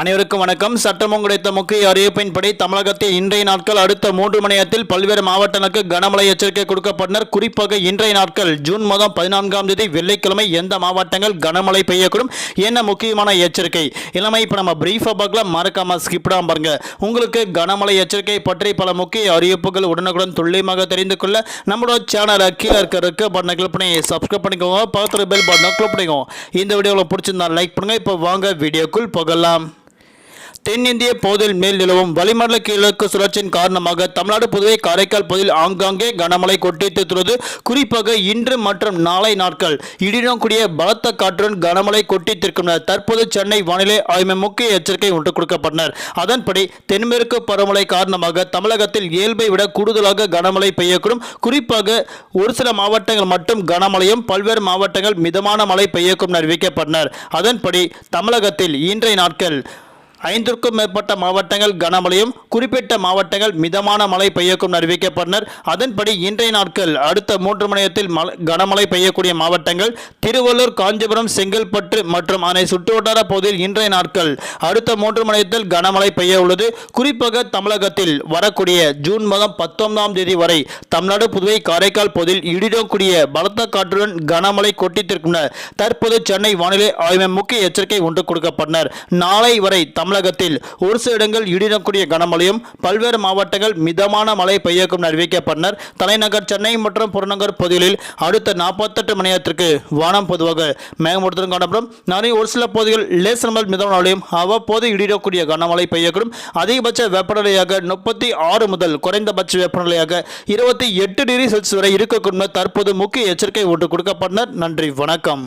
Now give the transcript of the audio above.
அனைவருக்கும் வணக்கம். சட்டமும் கிடைத்த முக்கிய அறிவிப்பின்படி தமிழகத்தில் இன்றைய நாட்கள் அடுத்த மூன்று மணி நேரத்தில் பல்வேறு மாவட்டங்களுக்கு கனமழை எச்சரிக்கை கொடுக்கப்பட்டனர். குறிப்பாக இன்றைய நாட்கள் ஜூன் மாதம் பதினான்காம் தேதி வெள்ளிக்கிழமை எந்த மாவட்டங்கள் கனமழை பெய்யக்கூடும் என்ன முக்கியமான எச்சரிக்கை. இளமை இப்போ நம்ம பிரீஃபாக பார்க்கலாம். மறக்காம ஸ்கிப்டாம பாருங்க. உங்களுக்கு கனமழை எச்சரிக்கை பற்றி பல முக்கிய அறிவிப்புகள் உடனுக்குடன் துல்லியமாக தெரிந்து கொள்ள நம்மளோட சேனலை கீழே இருக்க இருக்க பட்டனை கிளிக் பண்ணி சப்ஸ்கிரைப் பண்ணிக்கோங்க. பக்கத்தில் பெல் பட்டனை கிளிக் பண்ணிக்கோங்க. இந்த வீடியோவில் பிடிச்சிருந்தா லைக் பண்ணுங்க. இப்போ வாங்க வீடியோக்குள் போகலாம். தென்னிந்திய பகுதியில் மேல் நிலவும் வளிமண்டல கிழக்கு சுழற்சியின் காரணமாக தமிழ்நாடு புதுவை காரைக்கால் பகுதியில் ஆங்காங்கே கனமழை கொட்டித்துள்ளது குறிப்பாக இன்று மற்றும் நாளை நாட்கள் இடியுடன் கூடிய பலத்த காற்றுடன் கனமழை கொட்டித்திருக்கும் தற்போது சென்னை வானிலை ஆய்வு முக்கிய எச்சரிக்கை ஒன்று கொடுக்கப்பட்டனர். அதன்படி தென்மேற்கு பருவமழை காரணமாக தமிழகத்தில் இயல்பை விட கூடுதலாக கனமழை பெய்யக்கூடும். குறிப்பாக ஒரு சில மாவட்டங்கள் மட்டும் கனமழையும் பல்வேறு மாவட்டங்கள் மிதமான மழை பெய்யக்கும் அறிவிக்கப்பட்டனர். அதன்படி தமிழகத்தில் இன்றைய நாட்கள் ஐந்திற்கும் மேற்பட்ட மாவட்டங்கள் கனமழையும் குறிப்பிட்ட மாவட்டங்கள் மிதமான மழை பெய்யக்கும் அறிவிக்கப்பட்டனர். அதன்படி இன்றைய நாட்கள் அடுத்த மூன்று மணி நேரத்தில் மழை கனமழை பெய்யக்கூடிய மாவட்டங்கள் திருவள்ளூர் காஞ்சிபுரம் செங்கல்பட்டு மற்றும் அதனை சுற்றுவட்டார பகுதியில் இன்றைய நாட்கள் அடுத்த மூன்று மணி நேரத்தில் கனமழை பெய்ய உள்ளது. குறிப்பாக தமிழகத்தில் வரக்கூடிய ஜூன் மாதம் பத்தொன்பதாம் தேதி வரை தமிழ்நாடு புதுவை காரைக்கால் பகுதியில் இடிடக்கூடிய பலத்த காற்றுடன் கனமழை கொட்டித்திருக்கின்றனர் தற்போது சென்னை வானிலை ஆய்வு முக்கிய எச்சரிக்கை ஒன்று கொடுக்கப்பட்டனர். நாளை வரை தமிழகத்தில் ஒரு சில இடங்கள் இடிடக்கூடிய கனமழையும் பல்வேறு மாவட்டங்கள் மிதமான மழை பெய்யக்கும் அறிவிக்கப்பட்டனர். தலைநகர் சென்னை மற்றும் புறநகர் பகுதிகளில் அடுத்த நாற்பத்தெட்டு மணி நேரத்திற்கு வானம் பொதுவாக மேகமூட்டத்துடன் காணப்படும். நிறைய ஒரு சில பகுதிகள் லேசர் முதல் மிதமான மழையும் அவ்வப்போது இடிடக்கூடிய கனமழை பெய்யக்கூடும். அதிகபட்ச வெப்பநிலையாக முப்பத்தி ஆறு முதல் குறைந்தபட்ச வெப்பநிலையாக இருபத்தி எட்டு டிகிரி செல்சியஸ் வரை இருக்கக்கூடிய தற்போது முக்கிய எச்சரிக்கை ஒன்று கொடுக்கப்பட்டனர். நன்றி வணக்கம்.